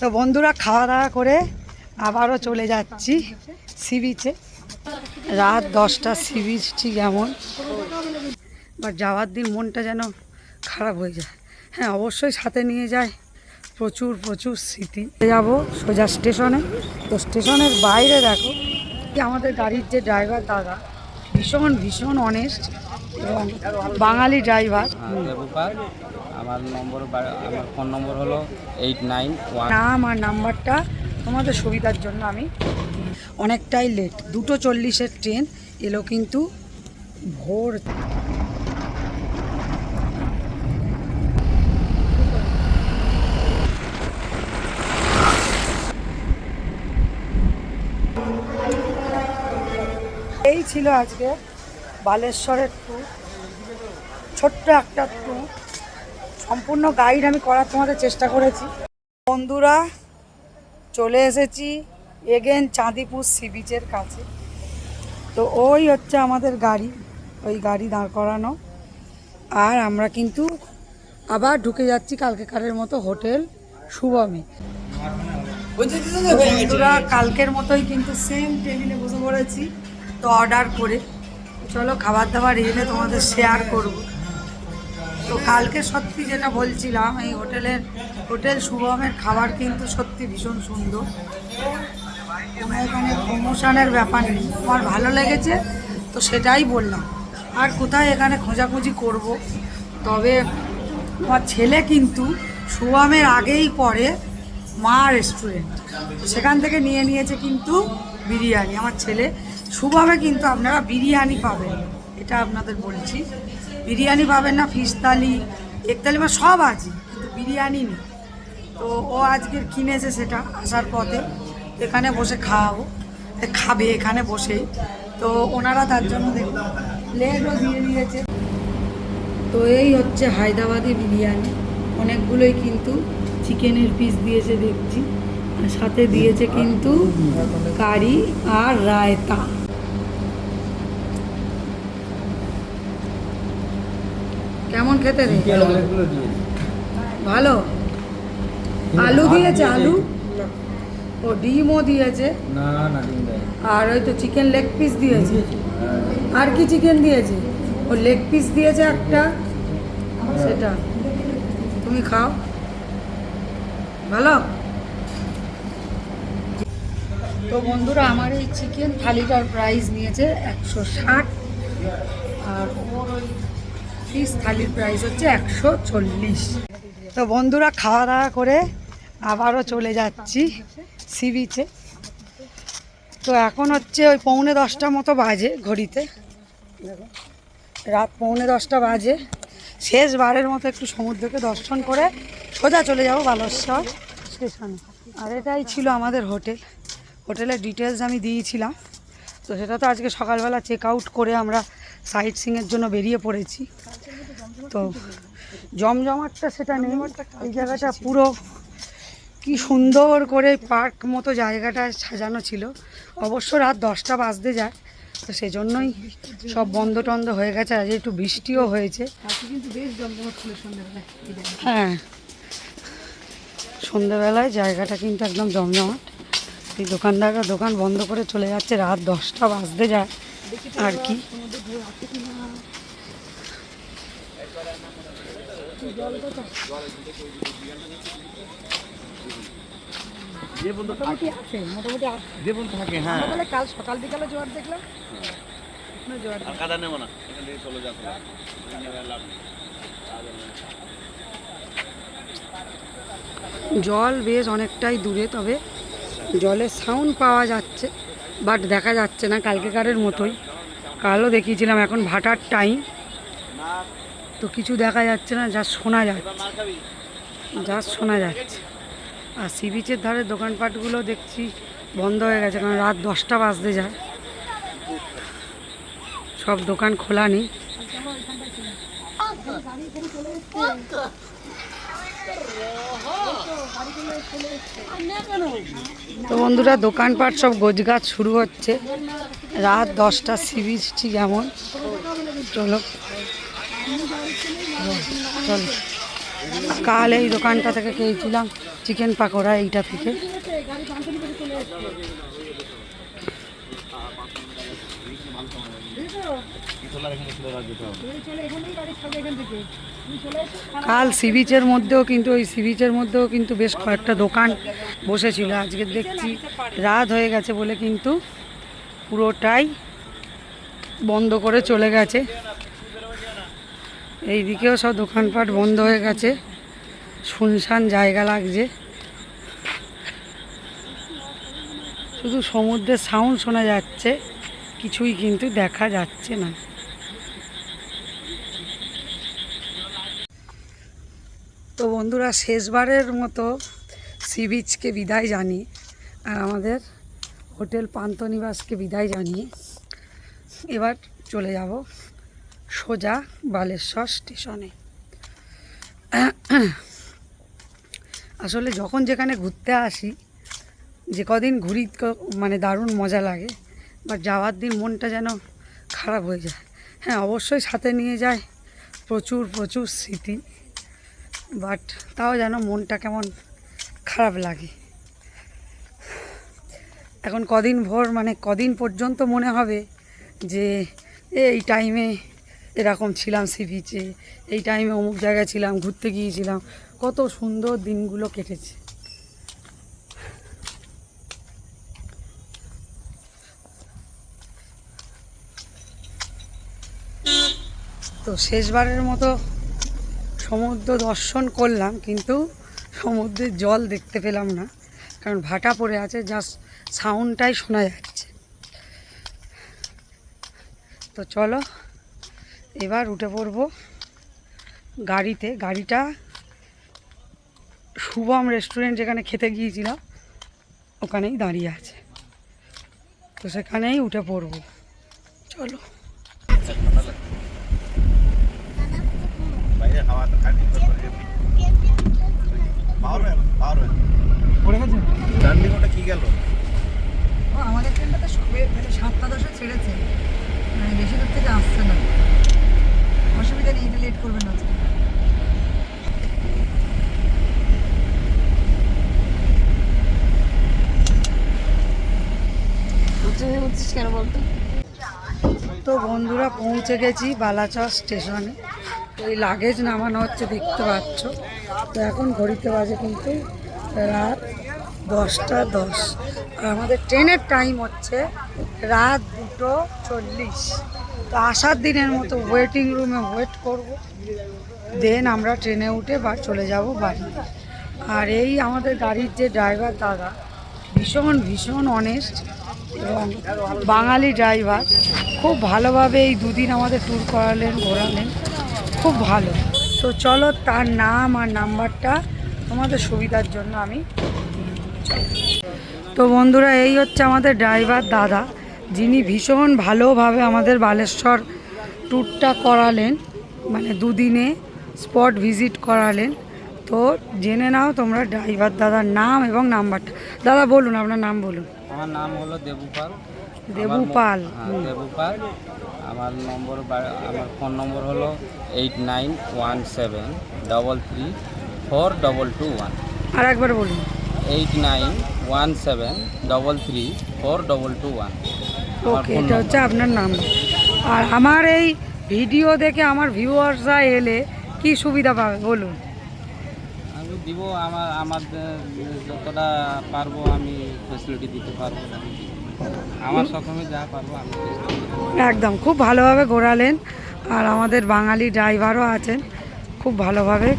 তো বন্ধুরা খাওয়া দাওয়া করে আবারও চলে যাচ্ছি সি বিচে রাত দশটা সি বিচ ঠিক এমন। বা যাওয়ার দিন মনটা যেন খারাপ হয়ে যায়। হ্যাঁ অবশ্যই সাথে নিয়ে যায়। প্রচুর প্রচুর স্মৃতি। যাব সোজা স্টেশনে। তো স্টেশনের বাইরে দেখো যে আমাদের গাড়ির যে ড্রাইভার দাদা, ভীষণ ভীষণ অনেস্ট এবং বাঙালি ড্রাইভার আমার নম্বর আমার ফোন নম্বর হলো এইট নাইন ওয়ান নাম আর নাম্বারটা তোমাদের সুবিধার জন্য আমি অনেকটাই লেট দুটো চল্লিশের ট্রেন এলো কিন্তু ভোর। এই ছিল আজকে বালেশ্বরের ট্যুর ছোট্ট একটা ট্যুর সম্পূর্ণ গাইড আমি করার তোমাদের চেষ্টা করেছি। বন্ধুরা, চলে এসেছি এগেন চাঁদিপুর সি বিচের কাছে। তো ওই হচ্ছে আমাদের গাড়ি, ওই গাড়ি দাঁড় করানো। আর আমরা কিন্তু আবার ঢুকে যাচ্ছি কালকেকারের মতো হোটেল শুভমে। বন্ধুরা, কালকের মতোই কিন্তু সেম টেবিলে বসে পড়েছি। তো অর্ডার করে, চলো খাবার দাবার এলে তোমাদের শেয়ার করব। তো কালকে সত্যি যেটা বলছিলাম, এই হোটেলের, হোটেল শুভমের খাবার কিন্তু সত্যি ভীষণ সুন্দর। কোনো এখানে প্রমোশনের ব্যাপার নেই। আমার ভালো লেগেছে, তো সেটাই বললাম। আর কোথায় এখানে খোঁজাখুঁজি করব? তবে আমার ছেলে কিন্তু শুভমের আগেই পরে মা রেস্টুরেন্ট সেখান থেকে নিয়ে নিয়েছে কিন্তু বিরিয়ানি। আমার ছেলে শুভমে কিন্তু আপনারা বিরিয়ানি পাবেন, এটা আপনাদের বলছি। বিরিয়ানি পাবেন না ফিশ এক থালি মানে সব আছে, কিন্তু বিরিয়ানি নেই। তো ও আজকের কিনেছে সেটা আসার পথে, এখানে বসে খাওয়াবো খাবে এখানে বসে তো ওনারা তার জন্য দেখুন প্লেটও দিয়ে দিয়েছে। তো এই হচ্ছে হায়দ্রাবাদি বিরিয়ানি, অনেকগুলোই কিন্তু চিকেনের পিস দিয়েছে দেখছি সাথে দিয়েছে কিন্তু কারি আর রায়তা কেমন খেতে রে ভালো। আলু দিয়েছে আলু? ও ডিমও দিয়েছে? আর ওই তো চিকেন লেগ পিস দিয়েছে। আর কি চিকেন দিয়েছে? ও লেগ পিস দিয়েছে একটা? সেটা। তুমি খাও। ভালো? তো বন্ধুরা আমার এই চিকেন থালিটার প্রাইস নিয়েছে একশো ষাট। ফিস থালির প্রাইস হচ্ছে একশো চল্লিশ। তো বন্ধুরা খাওয়া দাওয়া করে আবারও চলে যাচ্ছি সি বিচে তো এখন হচ্ছে ওই পৌনে দশটা মতো বাজে ঘড়িতে। রাত পৌনে দশটা বাজে। শেষবারের মতো একটু সমুদ্রকে দর্শন করে সোজা চলে যাব বালেশ্বর স্টেশনে। আর এটাই ছিল আমাদের হোটেল। হোটেলের ডিটেলস আমি দিয়েছিলাম। তো সেটা তো আজকে সকালবেলা চেক আউট করে আমরা সাইট সিংয়ের জন্য বেরিয়ে পড়েছি। তো জমজমাটটা সেটা নেই। এই জায়গাটা পুরো কি সুন্দর করে পার্ক মতো জায়গাটা সাজানো ছিল। অবশ্য রাত দশটা বাজতে যায়, তো সেজন্যই সব বন্ধ টন্ধ হয়ে গেছে। আজ একটু বৃষ্টিও হয়েছে। হ্যাঁ। সন্ধ্যেবেলায় জায়গাটা কিন্তু একদম জমজমাট। এই দোকানদাররা দোকান বন্ধ করে চলে যাচ্ছে, রাত দশটা বাজতে যায় আর কি। মোটামুটি আছে মোটামুটি আছে। যে বলতে থাকে হ্যাঁ। তাহলে কাল সকাল বিকালে জোয়ার দেখলাম। এখনও জোয়ার আর কাদা নেব না এখান থেকে চলে যাব। লাভ নেই জল বেশ অনেকটাই দূরে তবে জলের সাউন্ড পাওয়া যাচ্ছে বাট দেখা যাচ্ছে না কালকেকারের মতোই। কালও দেখিয়েছিলাম এখন ভাটার টাইম তো কিছু দেখা যাচ্ছে না, যা শোনা যাচ্ছে। যা শোনা যাচ্ছে। আর সি বিচের ধারে দোকানপাটগুলো দেখছি বন্ধ হয়ে গেছে, কারণ রাত দশটা বাজতে যায়। সব দোকান খোলা নেই। তো বন্ধুরা, দোকানপাট সব গোছগাছ শুরু হচ্ছে। রাত দশটা, সি বিচ ঠিক এমন। চলো। চলো। কাল এই দোকানটা থেকে খেয়েছিলাম চিকেন পাকোড়া এইটা থেকে। কাল সি বিচের মধ্যেও কিন্তু, ওই সি বিচের মধ্যেও কিন্তু বেশ কয়েকটা দোকান বসেছিল। আজকে দেখছি রাত হয়ে গেছে বলে কিন্তু পুরোটাই বন্ধ করে চলে গেছে। এই দিকেও সব দোকানপাট বন্ধ হয়ে গেছে। শুনশান জায়গা লাগছে। শুধু সমুদ্রের সাউন্ড শোনা যাচ্ছে, কিছুই কিন্তু দেখা যাচ্ছে না। তো বন্ধুরা, শেষবারের মতো সি বিচকে বিদায় জানি, আর আমাদের হোটেল পান্তনিবাসকে বিদায় জানিয়ে এবার চলে যাব। সোজা বালেশ্বর স্টেশনে। আসলে যখন যেখানে ঘুরতে আসি, যে কদিন ঘুরি মানে দারুণ মজা লাগে বাট যাওয়ার দিন মনটা যেন খারাপ হয়ে যায়। হ্যাঁ অবশ্যই সাথে নিয়ে যায় প্রচুর প্রচুর স্মৃতি বাট তাও যেন মনটা কেমন খারাপ লাগে। এখন কদিন ভোর মানে কদিন পর্যন্ত মনে হবে যে এই টাইমে এরকম ছিলাম সি বিচে। এই টাইমে অমুক জায়গায় ছিলাম, ঘুরতে গিয়েছিলাম। কত সুন্দর দিনগুলো কেটেছে। তো শেষবারের মতো সমুদ্র দর্শন করলাম, কিন্তু সমুদ্রের জল দেখতে পেলাম না, কারণ ভাটা পড়ে আছে জাস্ট সাউন্ডটাই শোনা যাচ্ছে। তো চলো এবার উঠে পড়ব গাড়িতে। গাড়িটা শুভম রেস্টুরেন্ট যেখানে খেতে গিয়েছিলাম, ওখানেই দাঁড়িয়ে আছে। তো সেখানেই উঠে পড়ব। চলো। কি গেল আমাদের ট্রেনটা তো সবে সাতটা দশে ছেড়েছে। মানে বেশি দূর থেকে আসছে না। অসুবিধা নেই এটা লেট করবেন না আজকে। কেন বলতো? তো বন্ধুরা পৌঁছে গেছি বালাচর স্টেশনে। ওই লাগেজ নামানো হচ্ছে দেখতে পাচ্ছ। তো এখন ঘড়িতে বাজে কিন্তু রাত দশটা দশ। আর আমাদের ট্রেনের টাইম হচ্ছে রাত দুটো চল্লিশ। তো আসার দিনের মতো ওয়েটিং রুমে ওয়েট করব। দেন আমরা ট্রেনে উঠে বা চলে যাব বাড়ি আর এই আমাদের গাড়ির যে ড্রাইভার দাদা, ভীষণ ভীষণ অনেস্ট এবং বাঙালি ড্রাইভার খুব ভালোভাবে এই দুদিন আমাদের ট্যুর করালেন, ঘোরালেন, খুব ভালো। তো চলো তার নাম আর নাম্বারটা তোমাদের সুবিধার জন্য আমি তো বন্ধুরা, এই হচ্ছে আমাদের ড্রাইভার দাদা। যিনি ভীষণ ভালোভাবে আমাদের বালেশ্বর ট্যুরটা করালেন মানে দুদিনে স্পট ভিজিট করালেন তো জেনে নাও তোমরা ড্রাইভার দাদার নাম এবং নাম্বারটা। দাদা বলুন আপনার নাম বলুন। আমার নাম হলো দেবুপাল। দেবু আমার মো- পাল। হ্যাঁ, হুম। দেবুপাল। আমার নম্বর আমার ফোন নম্বর হলো eight nine one seven double three four double two one আর একবার বলুন। Eight nine one seven double three four double two one okay এটা হচ্ছে আপনার নাম্বার আর আমার এই ভিডিও দেখে আমার ভিউয়ার্সরা এলে কি সুবিধা পাবে বলুন। আমি দিব আমার যতটা পারব আমি ফেসিলিটি দিতে পারব আমার সক্ষমে যা পারব আমি একদম খুব ভালোভাবে ঘোরালেন। আর আমাদের বাঙালি ড্রাইভারও আছেন খুব ভালোভাবে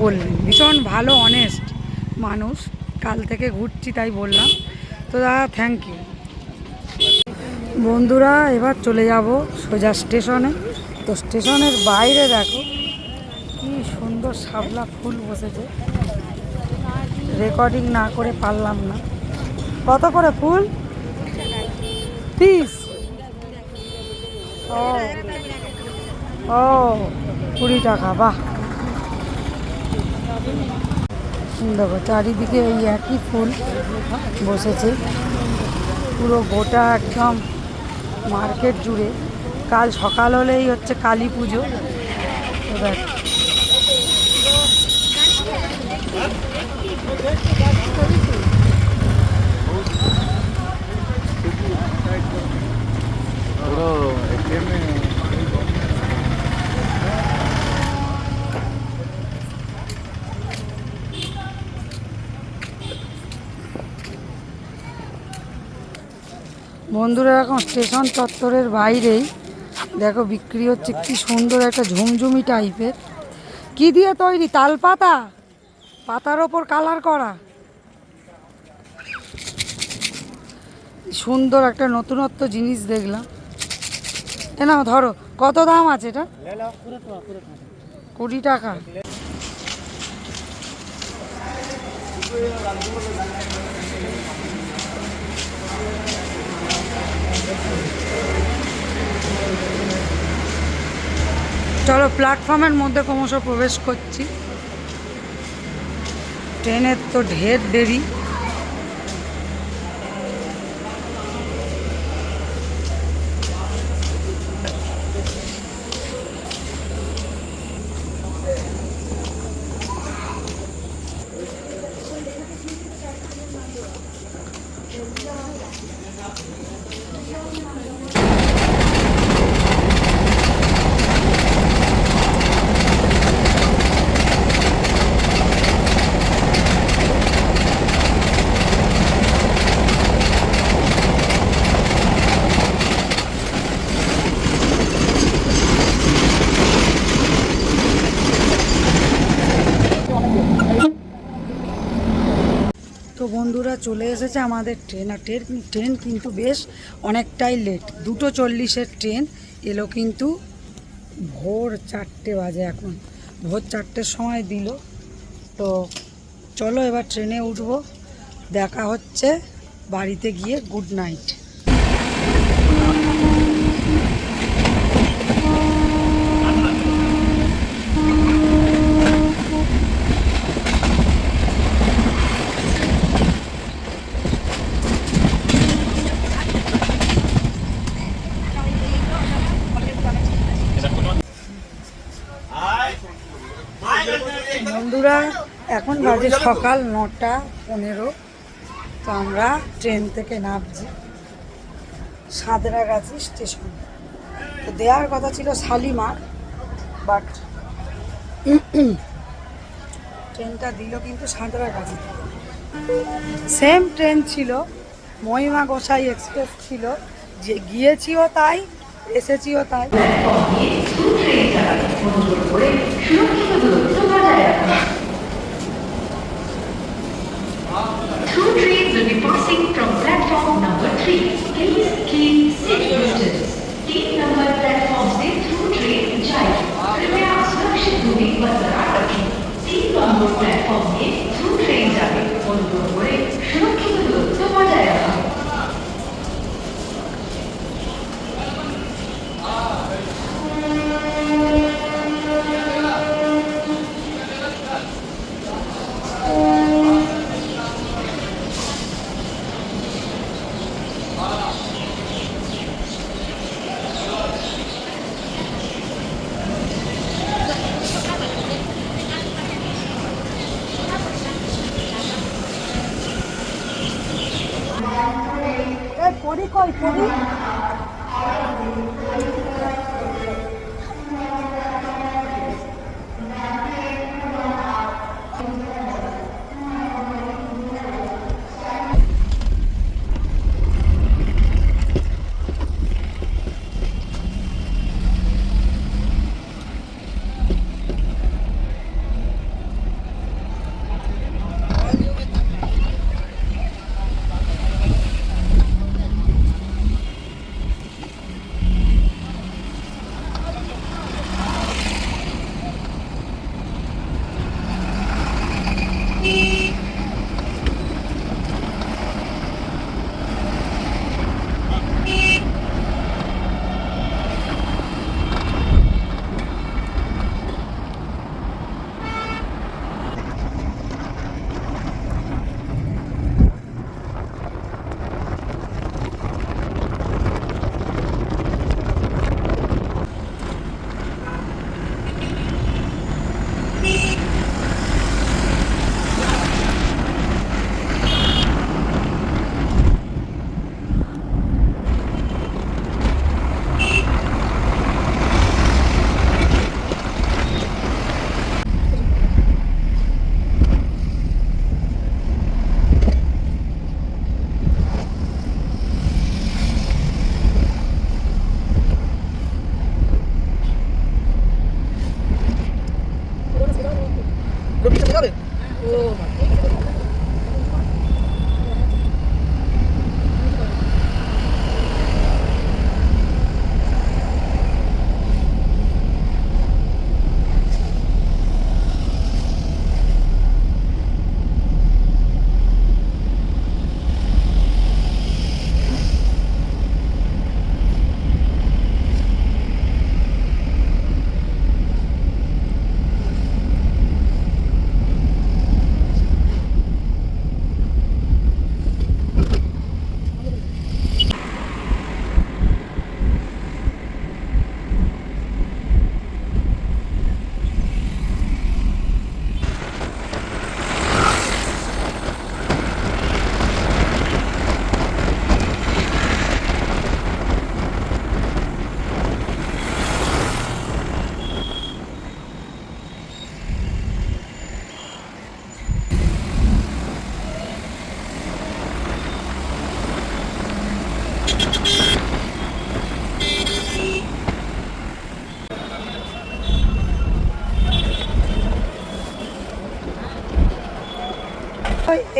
করলেন। ভীষণ ভালো অনেস্ট মানুষ কাল থেকে ঘুরছি তাই বললাম। তো দাদা থ্যাংক ইউ বন্ধুরা, এবার চলে যাব সোজা স্টেশনে। তো স্টেশনের বাইরে দেখো, কি সুন্দর শাপলা ফুল বসেছে। রেকর্ডিং না করে পারলাম না। কত করে ফুল? পিস ও ও কুড়ি টাকা, বাহ। দেখো, চারিদিকে এই একই ফুল বসেছে। পুরো গোটা একদম মার্কেট জুড়ে। কাল সকাল হলেই হচ্ছে কালী পুজো। এবার পুরো বন্ধুরা, এখন স্টেশন চত্বরের বাইরেই দেখো বিক্রি হচ্ছে, কি সুন্দর একটা ঝুমঝুমি টাইপের। কি দিয়ে তৈরি? তাল পাতা পাতার ওপর কালার করা। সুন্দর একটা নতুনত্ব জিনিস দেখলাম। এ নাও, ধরো, কত দাম আছে এটা? কুড়ি টাকা। চলো প্ল্যাটফর্মের মধ্যে ক্রমশ প্রবেশ করছি। ট্রেনের তো ঢের দেরি তো বন্ধুরা চলে এসেছে আমাদের ট্রেন, আর ট্রেন ট্রেন কিন্তু বেশ অনেকটাই লেট দুটো চল্লিশের ট্রেন এলো কিন্তু ভোর চারটে বাজে এখন। ভোর চারটের সময় দিল। তো চলো এবার ট্রেনে উঠবো। দেখা হচ্ছে বাড়িতে গিয়ে গুড নাইট বন্ধুরা, এখন বাজে সকাল নটা পনেরো, তো আমরা ট্রেন থেকে নামছি। সাঁতরাগাছি স্টেশন। তো দেওয়ার কথা ছিল শালিমার, বাট ট্রেনটা দিল কিন্তু সাঁতরাগাছি। সেম ট্রেন ছিল, মহিমা গোসাই এক্সপ্রেস ছিল, যে গিয়েছিও তাই, এসেছিও তাই। Two trains will be passing from platform number 3. Please keep safe distance. two train platform से थ्रू ट्रेन जाए कृपया सुरक्षित दूरी बरकरार रखें number number platform two trains are जाए और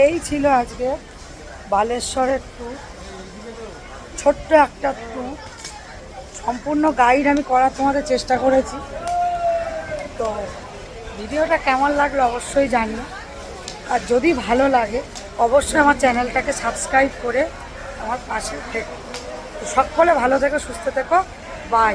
এই ছিল আজকে বালেশ্বরের ট্যুর ছোট্ট একটা ট্যুর সম্পূর্ণ গাইড আমি করার তোমাদের চেষ্টা করেছি। তো ভিডিওটা কেমন লাগল অবশ্যই জানিও। আর যদি ভালো লাগে, অবশ্যই আমার চ্যানেলটাকে সাবস্ক্রাইব করে আমার পাশে থেকো। সকলে ভালো থেকো, সুস্থ থেকো। বাই